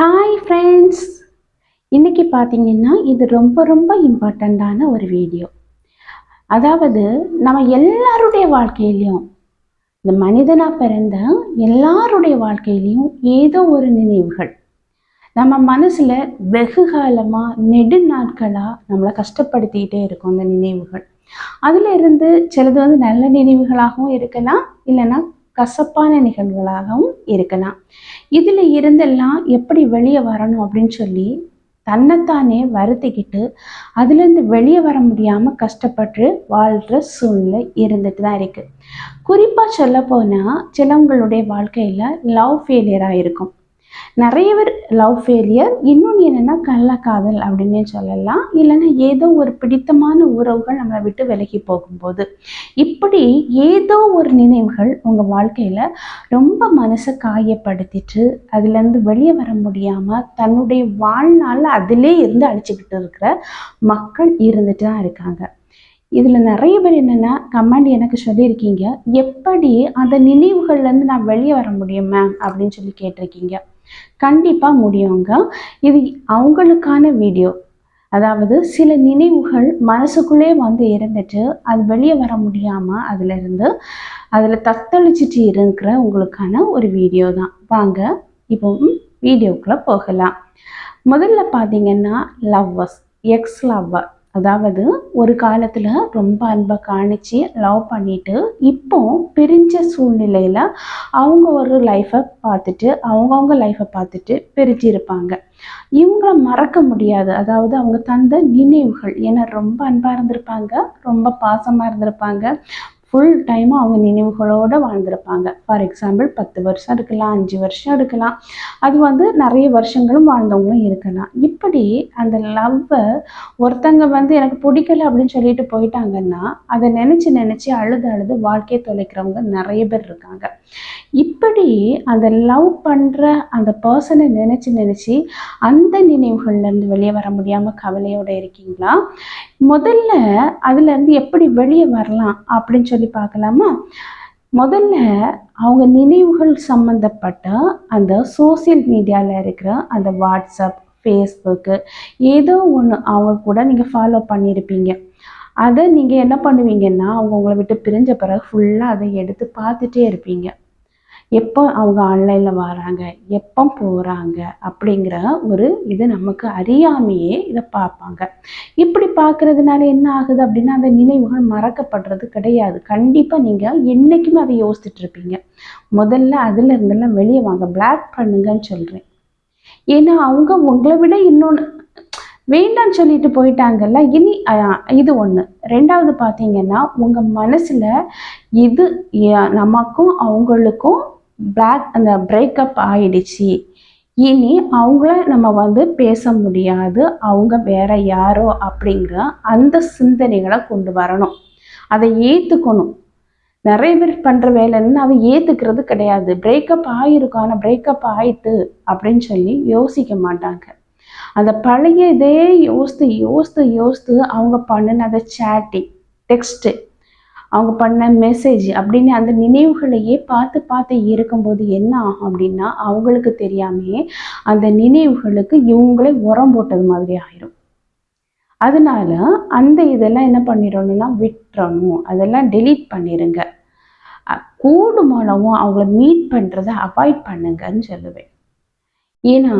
Hi friends இன்றைக்கி பார்த்தீங்கன்னா இது ரொம்ப ரொம்ப இம்பார்ட்டண்ட்டான ஒரு வீடியோ அதாவது நம்ம எல்லாருடைய வாழ்க்கையிலையும் இந்த மனிதனாக பிறந்த எல்லாருடைய வாழ்க்கையிலையும் ஏதோ ஒரு நினைவுகள். நம்ம மனசில் வெகு காலமாக நெடு நாட்களாக நம்மளை கஷ்டப்படுத்திக்கிட்டே இருக்கும் அந்த நினைவுகள். அதில் இருந்து சிலது வந்து நல்ல நினைவுகளாகவும் இருக்கலாம் இல்லைன்னா கசப்பான நிகழ்வுகளாகவும் இருக்கலாம். இதில் இருந்தெல்லாம் எப்படி வெளியே வரணும் அப்படின்னு சொல்லி தன்னைத்தானே வருத்திக்கிட்டு அதுலேருந்து வெளியே வர முடியாமல் கஷ்டப்பட்டு வாழ்கிற சூழ்நிலை இருந்துட்டு தான் இருக்குது குறிப்பாக சொல்ல போனால் சிலவங்களுடைய வாழ்க்கையில் லவ் ஃபெயிலியராக இருக்கும். நிறைய பேர் லவ் ஃபெயிலியர் இன்னொன்று என்னென்னா கள்ளக்காதல் அப்படின்னே சொல்லலாம். இல்லைன்னா ஏதோ ஒரு பிடித்தமான உறவுகள் நம்மளை விட்டு விலகி போகும்போது. இப்படி ஏதோ ஒரு நினைவுகள் உங்கள் வாழ்க்கையில் ரொம்ப மனசை காயப்படுத்திட்டு அதுலேருந்து வெளியே வர முடியாமல் தன்னுடைய வாழ்நாளில் அதிலே இருந்து அழிச்சுக்கிட்டு இருக்கிற மக்கள் இருந்துட்டு தான் இருக்காங்க. இதில் நிறைய பேர் என்னென்னா கமெண்ட் எனக்கு சொல்லியிருக்கீங்க எப்படி அந்த நினைவுகள்லேருந்து நான் வெளியே வர முடியும் மேம் அப்படின்னு சொல்லி கேட்டிருக்கீங்க. கண்டிப்பாக முடியுங்க இது அவங்களுக்கான வீடியோ அதாவது சில நினைவுகள் மனசுக்குள்ளே வந்து இருந்துட்டு அது வெளியே வர முடியாமல் அதிலிருந்து அதில் தத்தளிச்சிட்டு இருக்கிற உங்களுக்கான ஒரு வீடியோ தான். வாங்க இப்போ வீடியோக்குள்ளே போகலாம். முதல்ல பார்த்தீங்கன்னா லவ்வர்ஸ் எக்ஸ் லவ்வர் அதாவது ஒரு காலத்தில் ரொம்ப அன்பை காணிச்சு லவ் பண்ணிட்டு இப்போ பிரிஞ்ச சூழ்நிலையில் அவங்க ஒரு லைஃப்பை பார்த்துட்டு அவங்கவுங்க லைஃப்பை பார்த்துட்டு பிரிஞ்சு இருப்பாங்க இவங்கள மறக்க முடியாது. அதாவது அவங்க தந்த நினைவுகள். ஏன்னா ரொம்ப அன்பாக இருந்திருப்பாங்க. ரொம்ப பாசமாக இருந்திருப்பாங்க. ஃபுல் டைமும் அவங்க நினைவுகளோடு வாழ்ந்திருப்பாங்க. ஃபார் எக்ஸாம்பிள் பத்து வருஷம் இருக்கலாம் அஞ்சு வருஷம் இருக்கலாம். அது வந்து நிறைய வருஷங்களும் வாழ்ந்தவங்களும் இருக்கலாம். இப்படி அந்த லவ்வை ஒருத்தங்க வந்து எனக்கு பிடிக்கல அப்படின்னு சொல்லிட்டு போயிட்டாங்கன்னா அதை நினச்சி நினச்சி அழுது அழுது வாழ்க்கையை தொலைக்கிறவங்க நிறைய பேர் இருக்காங்க. இப்படி அந்த லவ் பண்ணுற அந்த பர்சனை நினச்சி நினச்சி அந்த நினைவுகள்லேருந்து வெளியே வர முடியாமல் கவலையோடு இருக்கீங்களா? முதல்ல அதுலேருந்து எப்படி வெளியே வரலாம் அப்படின்னு சொல்லி பார்க்கலாமா? முதல்ல அவங்க நினைவுகள் சம்மந்தப்பட்ட அந்த சோசியல் மீடியாவில் இருக்கிற அந்த வாட்ஸ்அப் ஃபேஸ்புக்கு ஏதோ ஒன்று அவங்க கூட நீங்கள் ஃபாலோ பண்ணியிருப்பீங்க அதை நீங்கள் என்ன பண்ணுவீங்கன்னா அவங்க உங்களை விட்டு பிரிஞ்ச பிறகு ஃபுல்லாக அதை எடுத்து பார்த்துட்டே இருப்பீங்க. எப்போ அவங்க ஆன்லைனில் வராங்க எப்போ போகிறாங்க அப்படிங்கிற ஒரு இது நமக்கு அறியாமையே இதை பார்ப்பாங்க. இப்படி பார்க்குறதுனால என்ன ஆகுது அப்படின்னா அந்த நினைவுகள் மறக்கப்படுறது கிடையாது. கண்டிப்பாக நீங்கள் என்றைக்குமே அதை யோசிச்சுட்டு இருப்பீங்க. முதல்ல அதில் இருந்தெல்லாம் வெளியே வாங்க பிளாக் பண்ணுங்கன்னு சொல்கிறேன் ஏன்னா அவங்க உங்களை விட இன்னொன்று வேண்டாம்னு சொல்லிட்டு போயிட்டாங்கல்ல இனி இது ஒன்று ரெண்டாவது பார்த்தீங்கன்னா உங்கள் மனசில் இது நமக்கும் அவங்களுக்கும் பிளாக் அந்த பிரேக்கப் ஆயிடுச்சு. இனி அவங்கள நம்ம வந்து பேச முடியாது. அவங்க வேற யாரோ அப்படிங்கிற அந்த சிந்தனைகளை கொண்டு வரணும். அதை ஏற்றுக்கணும் நிறைய பேர் பண்ணுற வேலைன்னு அதை ஏற்றுக்கிறது கிடையாது. பிரேக்கப் ஆகிருக்கும் ஆனால் பிரேக்கப் ஆயிட்டு அப்படின்னு சொல்லி யோசிக்க மாட்டாங்க. அந்த பழைய இதே யோசித்து யோசித்து யோசித்து அவங்க பண்ணின அந்த சேட்டிங் டெக்ஸ்ட்டு அவங்க பண்ண மெசேஜ் அப்படின்னு அந்த நினைவுகளையே பார்த்து பார்த்து இருக்கும்போது என்ன ஆகும் அப்படின்னா அவங்களுக்கு தெரியாமையே அந்த நினைவுகளுக்கு இவங்களே உரம் போட்டது மாதிரி ஆயிரும். அதனால அந்த இதெல்லாம் என்ன பண்ணிடணும்னா விட்டுறணும். அதெல்லாம் டெலீட் பண்ணிடுங்க கூடுமானவும் அவங்கள மீட் பண்ணுறதை அவாய்ட் பண்ணுங்கன்னு சொல்லுவேன். ஏன்னா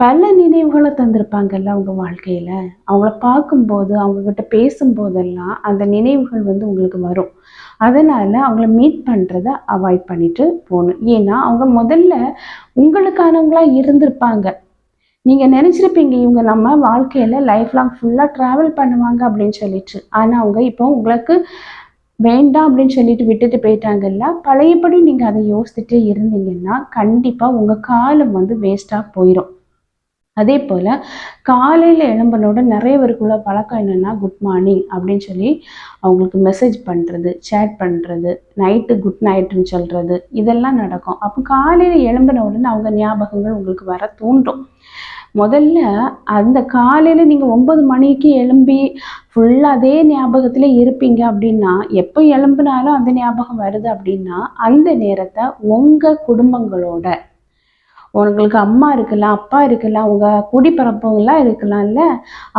பல நினைவுகளை தந்திருப்பாங்கல்ல அவங்க வாழ்க்கையில்? அவங்கள பார்க்கும்போது அவங்கக்கிட்ட பேசும்போதெல்லாம் அந்த நினைவுகள் வந்து உங்களுக்கு வரும். அதனால் அவங்கள மீட் பண்ணுறத அவாய்ட் பண்ணிட்டு போகணும். ஏன்னா அவங்க முதல்ல உங்களுக்கானவங்களாக இருந்திருப்பாங்க. நீங்கள் நினச்சிருப்பீங்க இவங்க நம்ம வாழ்க்கையில் லைஃப் லாங் ஃபுல்லாக ட்ராவல் பண்ணுவாங்க அப்படின்னு சொல்லிட்டு. ஆனால் அவங்க இப்போ உங்களுக்கு வேண்டாம் அப்படின்னு சொல்லிட்டு விட்டுட்டு போயிட்டாங்கல்ல பழையபடி நீங்கள் அதை யோசிச்சுட்டே இருந்தீங்கன்னா கண்டிப்பாக உங்கள் காலம் வந்து வேஸ்ட்டாக போயிடும் அதே போல் காலையில் எழும்பினோட நிறைய பேருக்குள்ள பழக்கம் என்னென்னா குட் மார்னிங் அப்படின்னு சொல்லி அவங்களுக்கு மெசேஜ் பண்ணுறது சேட் பண்ணுறது நைட்டு குட் நைட்டுன்னு சொல்கிறது இதெல்லாம் நடக்கும். அப்போ காலையில் எழும்பின உடனே அவங்க ஞாபகங்கள் உங்களுக்கு வர தூண்டும். முதல்ல அந்த காலையில் நீங்கள் ஒம்பது மணிக்கு எழும்பி ஃபுல்லாக அதே ஞாபகத்தில் இருப்பீங்க அப்படின்னா எப்போ எழும்பினாலும் அந்த ஞாபகம் வருது அப்படின்னா அந்த நேரத்தை உங்கள் குடும்பங்களோட உங்களுக்கு அம்மா இருக்கலாம் அப்பா இருக்கலாம் உங்கள் குடிப்பரப்பவங்களாம் இருக்கலாம்ல?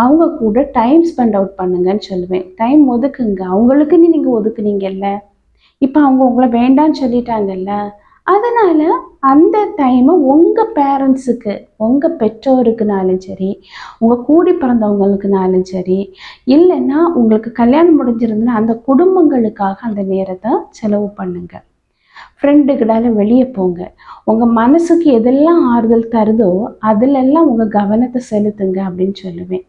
அவங்க கூட டைம் ஸ்பெண்ட் அவுட் பண்ணுங்கன்னு சொல்லுவேன். டைம் ஒதுக்குங்க. அவங்களுக்குன்னு நீங்கள் ஒதுக்குனீங்கல்ல. இப்போ அவங்க உங்களை வேண்டான்னு சொல்லிட்டாங்கல்ல. அதனால் அந்த டைமை உங்கள் பேரண்ட்ஸுக்கு உங்கள் பெற்றோருக்குனாலும் சரி உங்கள் கூடி பிறந்தவங்களுக்குனாலும் சரி இல்லைன்னா உங்களுக்கு கல்யாணம் முடிஞ்சிருந்துன்னா அந்த குடும்பங்களுக்காக அந்த நேரத்தை செலவு பண்ணுங்க. ஃப்ரெண்டுக்கிடால வெளியே போங்க. உங்கள் மனசுக்கு எதெல்லாம் ஆறுதல் தருதோ அதிலெல்லாம் உங்கள் கவனத்தை செலுத்துங்க அப்படின்னு சொல்லுவேன்.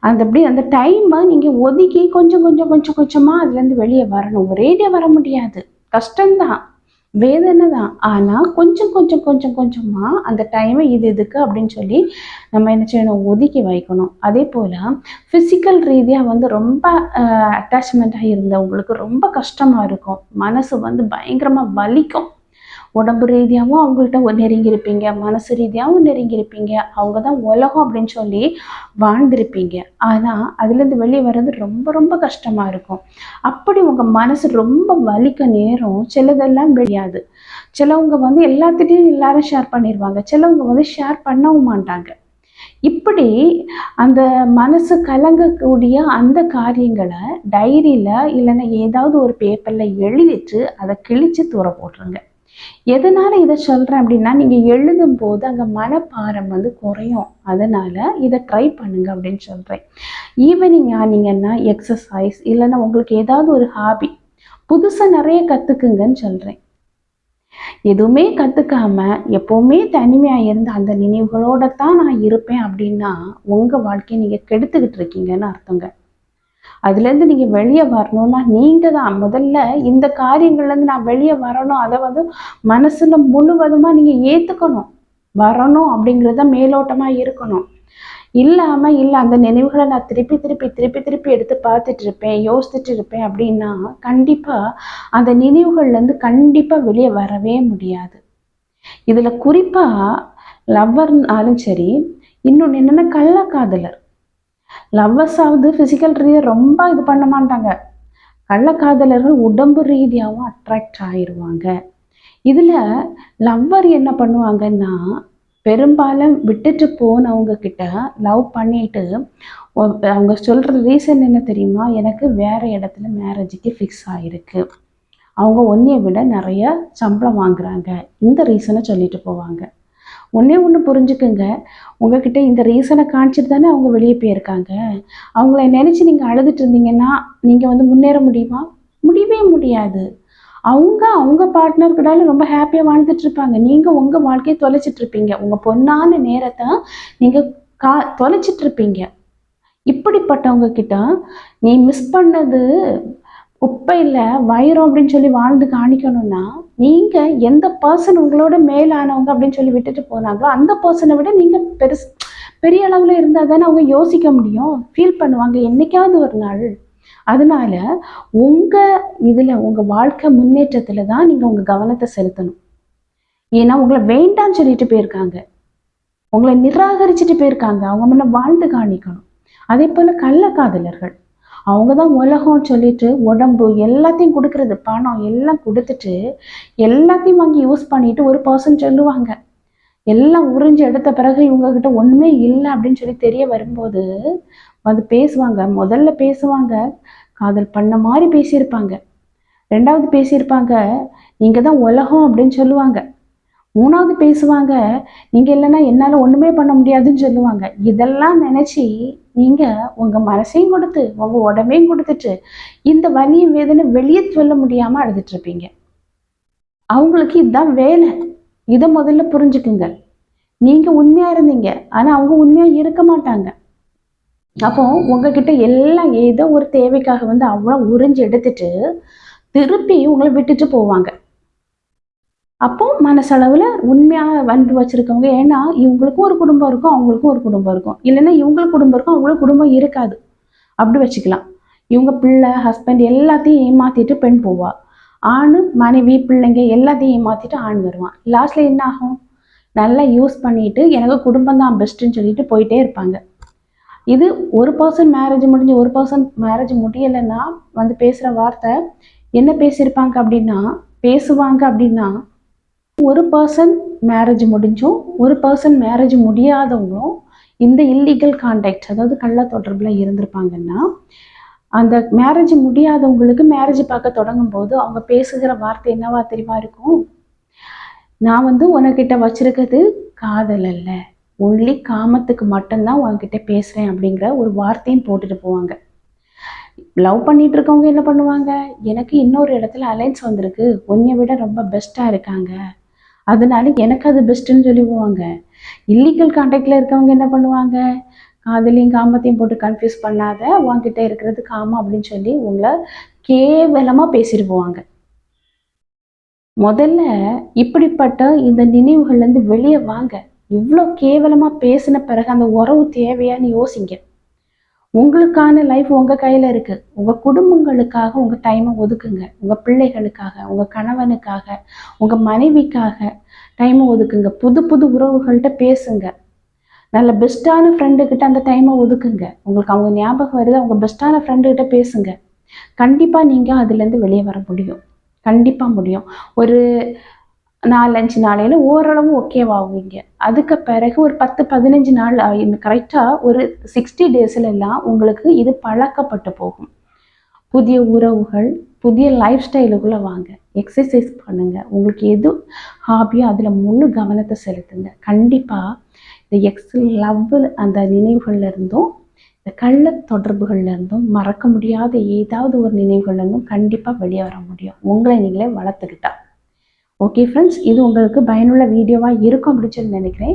அந்த அப்படி அந்த டைமை நீங்கள் ஒதுக்கி கொஞ்சம் கொஞ்சம் கொஞ்சம் கொஞ்சமாக அதுலேருந்து வெளியே வரணும். ஒரேடியாக வர முடியாது. கஷ்டம்தான். வேதனை தான் ஆனால் கொஞ்சம் கொஞ்சம் கொஞ்சம் கொஞ்சமாக அந்த டைமை இது இதுக்கு அப்படின்னு சொல்லி நம்ம என்ன செய்யணும்? ஒதுக்கி வைக்கணும். அதே போல் ஃபிசிக்கல் ரீதியாக வந்து ரொம்ப அட்டாச்மெண்ட்டாக இருந்தவங்களுக்கு ரொம்ப கஷ்டமாக இருக்கும். மனசு வந்து பயங்கரமாக வலிக்கும். உடம்பு ரீதியாகவும் அவங்கள்ட்ட நெருங்கியிருப்பீங்க மனசு ரீதியாகவும் நெருங்கியிருப்பீங்க. அவங்க தான் உலகம் அப்படின்னு சொல்லி வாழ்ந்திருப்பீங்க. ஆனால் அதுலேருந்து வெளியே வர்றது ரொம்ப ரொம்ப கஷ்டமாக இருக்கும். அப்படி உங்கள் மனசு ரொம்ப வலிக்க நேரம் சிலதெல்லாம் வெளியாது சிலவங்க வந்து எல்லாத்திட்டையும் எல்லாரும் ஷேர் பண்ணிடுவாங்க சிலவங்க வந்து ஷேர் பண்ணவும் மாட்டாங்க. இப்படி அந்த மனசு கலங்கக்கூடிய அந்த காரியங்களை டைரியில் இல்லைன்னா ஏதாவது ஒரு பேப்பரில் எழுதிட்டு அதை கிழித்து தூர போட்டுருங்க. எதனால இதை சொல்கிறேன் அப்படின்னா நீங்கள் எழுதும் போது அங்கே மனப்பாரம் வந்து குறையும். அதனால் இதை ட்ரை பண்ணுங்க அப்படின்னு சொல்கிறேன் ஈவினிங் ஆனீங்கன்னா எக்ஸசைஸ் இல்லைன்னா உங்களுக்கு ஏதாவது ஒரு ஹாபி புதுசாக நிறைய கற்றுக்குங்கன்னு சொல்கிறேன் எதுவுமே கற்றுக்காம எப்போவுமே தனிமையாக இருந்த அந்த நினைவுகளோட தான் நான் இருப்பேன் அப்படின்னா உங்கள் வாழ்க்கையை நீங்கள் கெடுத்துக்கிட்டு இருக்கீங்கன்னு அர்த்தங்க. அதுலேருந்து நீங்கள் வெளியே வரணும்னா நீங்கள் தான். முதல்ல இந்த காரியங்கள்லேருந்து நான் வெளியே வரணும். அதை வந்து மனசில் முழுவதுமாக நீங்கள் ஏற்றுக்கணும் வரணும் அப்படிங்கிறத மேலோட்டமாக இருக்கணும். இல்லாமல் இல்லை அந்த நினைவுகளை நான் திருப்பி திருப்பி திருப்பி திருப்பி எடுத்து பார்த்துட்டு இருப்பேன் யோசிச்சுட்டு இருப்பேன் அப்படின்னா கண்டிப்பாக அந்த நினைவுகள்லேருந்து கண்டிப்பாக வெளியே வரவே முடியாது. இதில் குறிப்பாக லவ்வர்னாலும் சரி இன்னொன்று என்னென்னா கள்ளக்காதலர். லவ்வர்ஸாவது ஃபிசிக்கல் ரீதியாக ரொம்ப இது பண்ண மாட்டாங்க. கள்ளக்காதலர்கள் உடம்பு ரீதியாகவும் அட்ராக்ட் ஆயிடுவாங்க இதில் லவ்வர் என்ன பண்ணுவாங்கன்னா பெரும்பாலும் விட்டுட்டு போனவங்க கிட்ட லவ் பண்ணிட்டு அவங்க சொல்கிற ரீசன் என்ன தெரியுமா? எனக்கு வேறு இடத்துல மேரேஜுக்கு ஃபிக்ஸ் ஆகிருக்கு அவங்க ஒன்றைய விட நிறைய சம்பளம் வாங்குறாங்க. இந்த ரீசனை சொல்லிட்டு போவாங்க. ஒன்றே ஒன்று புரிஞ்சுக்குங்க. உங்ககிட்ட இந்த ரீசனை காமிச்சிட்டு தானே அவங்க வெளியே போயிருக்காங்க. அவங்கள நினச்சி நீங்கள் அழுதுட்டு இருந்தீங்கன்னா நீங்கள் வந்து முன்னேற முடியுமா? முடியவே முடியாது. அவங்க அவங்க பார்ட்னர் கூடால ரொம்ப ஹாப்பியாக வாழ்ந்துட்டு இருப்பாங்க. நீங்கள் உங்கள் வாழ்க்கையை தொலைச்சிட்டு இருப்பீங்க. உங்கள் பொண்ணான நேரத்தை நீங்கள் கா தொலைச்சிட்டு இருப்பீங்க. இப்படிப்பட்டவங்க கிட்ட நீ மிஸ் பண்ணது குப்பையில் வைரம் அப்படின்னு சொல்லி வாழ்ந்து காணிக்கணும்னா நீங்கள் எந்த பர்சன் உங்களோட மேலானவங்க அப்படின்னு சொல்லி விட்டுட்டு போனாங்களோ அந்த பர்சனை விட நீங்கள் பெருசு பெரிய அளவில் இருந்தால் தானே அவங்க யோசிக்க முடியும் ஃபீல் பண்ணுவாங்க என்னைக்காவது ஒரு நாள். அதனால உங்கள் இதில் உங்கள் வாழ்க்கை முன்னேற்றத்தில் தான் நீங்கள் உங்கள் கவனத்தை செலுத்தணும். ஏன்னா உங்களை வேண்டாம்னு சொல்லிட்டு போயிருக்காங்க. உங்களை நிராகரிச்சுட்டு போயிருக்காங்க. அவங்க முன்ன வாழ்ந்து காணிக்கணும் அதே போல் கள்ளக்காதலர்கள். அவங்க தான் உலகம்னு சொல்லிட்டு உடம்பு எல்லாத்தையும் கொடுக்கறது பணம் எல்லாம் கொடுத்துட்டு எல்லாத்தையும் வாங்கி யூஸ் பண்ணிட்டு ஒரு பர்சன் சொல்லுவாங்க. எல்லாம் உறிஞ்சு எடுத்த பிறகு இவங்ககிட்ட ஒன்றுமே இல்லை அப்படின்னு சொல்லி தெரிய வரும்போது வந்து பேசுவாங்க. முதல்ல பேசுவாங்க. காதல் பண்ண மாதிரி பேசியிருப்பாங்க. ரெண்டாவது பேசியிருப்பாங்க. நீங்கள் தான் உலகம் அப்படின்னு சொல்லுவாங்க. மூணாவது பேசுவாங்க. நீங்கள் இல்லைன்னா என்னால் ஒன்றுமே பண்ண முடியாதுன்னு சொல்லுவாங்க. இதெல்லாம் நினச்சி நீங்கள் உங்கள் மனசையும் கொடுத்து உங்கள் உடம்பையும் கொடுத்துட்டு இந்த வலியும் வேதனை வெளியே சொல்ல முடியாமல் அழுதுட்ருப்பீங்க அவங்களுக்கு இதுதான் வேலை. இதை முதல்ல புரிஞ்சுக்குங்க நீங்கள் உண்மையாக இருந்தீங்க. ஆனால் அவங்க உண்மையாக இருக்க மாட்டாங்க. அப்போ உங்ககிட்ட எல்லாம் ஏதோ ஒரு தேவைக்காக வந்து அவ்வளோ உறிஞ்சு எடுத்துட்டு திருப்பி உங்களை விட்டுட்டு போவாங்க. அப்போ மனசளவில் உண்மையாக வந்து வச்சுருக்கவங்க ஏன்னா இவங்களுக்கும் ஒரு குடும்பம் இருக்கும் அவங்களுக்கும் ஒரு குடும்பம் இருக்கும். இல்லைன்னா இவங்களுக்கு குடும்பம் இருக்கும் அவங்களுக்கு குடும்பம் இருக்காது. அப்படி வச்சுக்கலாம். இவங்க பிள்ளை ஹஸ்பண்ட் எல்லாத்தையும் ஏமாற்றிட்டு பெண் போவா. ஆண் மனைவி பிள்ளைங்க எல்லாத்தையும் ஏமாற்றிட்டு ஆண் வருவான். லாஸ்ட்டில் என்ன ஆகும்? நல்லா யூஸ் பண்ணிட்டு எனக்கு குடும்பம் தான் பெஸ்ட்டுன்னு சொல்லிட்டு போயிட்டே இருப்பாங்க. இது ஒரு பர்சன் மேரேஜ் முடிஞ்சு ஒரு பர்சன் மேரேஜ் முடியலைன்னா வந்து பேசுகிற வார்த்தை என்ன பேசியிருப்பாங்க அப்படின்னா பேசுவாங்க அப்படின்னா ஒரு பர்சன் மேரேஜ் முடிஞ்சும் ஒரு பர்சன் மேரேஜ் முடியாதவங்களும் இந்த இல்லீகல் கான்டாக்ட் அதாவது கள்ள தொடர்பில் இருந்திருப்பாங்கன்னா அந்த மேரேஜ் முடியாதவங்களுக்கு மேரேஜ் பார்க்க தொடங்கும் போது அவங்க பேசுகிற வார்த்தை என்னவா தெரியுமா இருக்கும்? நான் வந்து உனக்கிட்ட வச்சிருக்கிறது காதல் அல்ல. ஒன்லி காமத்துக்கு மட்டும்தான் உன்கிட்ட பேசுகிறேன் அப்படிங்கிற ஒரு வார்த்தையும் போட்டுட்டு போவாங்க. லவ் பண்ணிட்டு இருக்கவங்க என்ன பண்ணுவாங்க? எனக்கு இன்னொரு இடத்துல அலைன்ஸ் வந்திருக்கு. உன்னை விட ரொம்ப பெஸ்ட்டாக இருக்காங்க. அதனால எனக்கு அது பெஸ்ட்டுன்னு சொல்லி போவாங்க இல்லீகல் கான்டாக்டில் இருக்கவங்க என்ன பண்ணுவாங்க? காதலையும் காமத்தையும் போட்டு கன்ஃபியூஸ் பண்ணாத உன்கிட்ட இருக்கிறது காமம் அப்படின்னு சொல்லி உங்களை கேவலமாக பேசிட்டு போவாங்க முதல்ல இப்படிப்பட்ட இந்த நினைவுகள்லேருந்து வெளியே வாங்க. இவ்வளோ கேவலமாக பேசின பிறகு அந்த உறவு தேவையான்னு யோசிங்க. உங்களுக்கான லைஃப் உங்கள் கையில் இருக்குது உங்கள் குடும்பங்களுக்காக உங்கள் டைமை ஒதுக்குங்க. உங்கள் பிள்ளைகளுக்காக உங்கள் கணவனுக்காக உங்கள் மனைவிக்காக டைமை ஒதுக்குங்க. புது புது உறவுகள்கிட்ட பேசுங்க. நல்ல பெஸ்ட்டான ஃப்ரெண்டுக்கிட்ட அந்த டைமை ஒதுக்குங்க. உங்களுக்கு அவங்க ஞாபகம் வருது அவங்க பெஸ்ட்டான ஃப்ரெண்டுக்கிட்ட பேசுங்க. கண்டிப்பாக நீங்கள் அதுலேருந்து வெளியே வர முடியும். கண்டிப்பாக முடியும். ஒரு நாலஞ்சு நாளையில் ஓரளவு ஓகேவாகுவீங்க அதுக்கு பிறகு ஒரு பத்து பதினஞ்சு நாள் கரெக்டாக ஒரு சிக்ஸ்டி டேஸில் எல்லாம் உங்களுக்கு இது பழக்கப்பட்டு போகும். புதிய உறவுகள் புதிய லைஃப் ஸ்டைலுக்குள்ளே வாங்க. எக்ஸசைஸ் பண்ணுங்கள் உங்களுக்கு எது ஹாபியோ அதில் முழு கவனத்தை செலுத்துங்க. கண்டிப்பாக இந்த எக்ஸ் லவ் அந்த நினைவுகள்ல இருந்தும் இந்த கள்ள தொடர்புகள்ல இருந்தும் மறக்க முடியாத ஏதாவது ஒரு நினைவுகள்ல இருந்தும் கண்டிப்பாக வெளியே வர முடியும். உங்களை நீங்களே வளர்த்துக்கிட்டா. ஓகே ஃப்ரெண்ட்ஸ் இது உங்களுக்கு பயனுள்ள வீடியோவாக இருக்கும் அப்படின்னு சொல்லி நினைக்கிறேன்.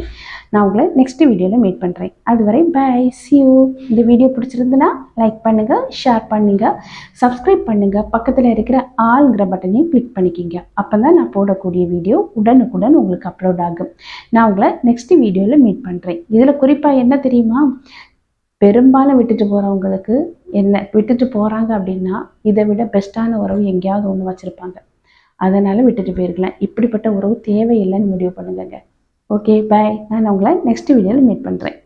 நான் உங்களை நெக்ஸ்ட் வீடியோவில் மீட் பண்ணுறேன் அதுவரை பை சியூ இந்த வீடியோ பிடிச்சிருந்துன்னா லைக் பண்ணுங்கள் ஷேர் பண்ணுங்கள் சப்ஸ்கிரைப் பண்ணுங்கள் பக்கத்தில் இருக்கிற ஆளுங்கிற பட்டனையும் கிளிக் பண்ணிக்கிங்க. அப்போ தான் நான் போடக்கூடிய வீடியோ உடனுக்குடன் உங்களுக்கு அப்லோட் ஆகும். நான் உங்களை நெக்ஸ்ட் வீடியோவில் மீட் பண்ணுறேன் இதில் குறிப்பாக என்ன தெரியுமா? பெரும்பாலும் விட்டுட்டு போகிறவங்களுக்கு என்ன விட்டுட்டு போகிறாங்க அப்படின்னா இதை விட பெஸ்ட்டான உறவு எங்கேயாவது ஒன்று வச்சுருப்பாங்க. அதனால் விட்டுட்டு போயிருக்கலாம். இப்படிப்பட்ட உறவு தேவையில்லைன்னு முடிவு பண்ணுங்க ஓகே பாய் நான் உங்களை நெக்ஸ்ட் வீடியோவில் மீட் பண்ணுறேன்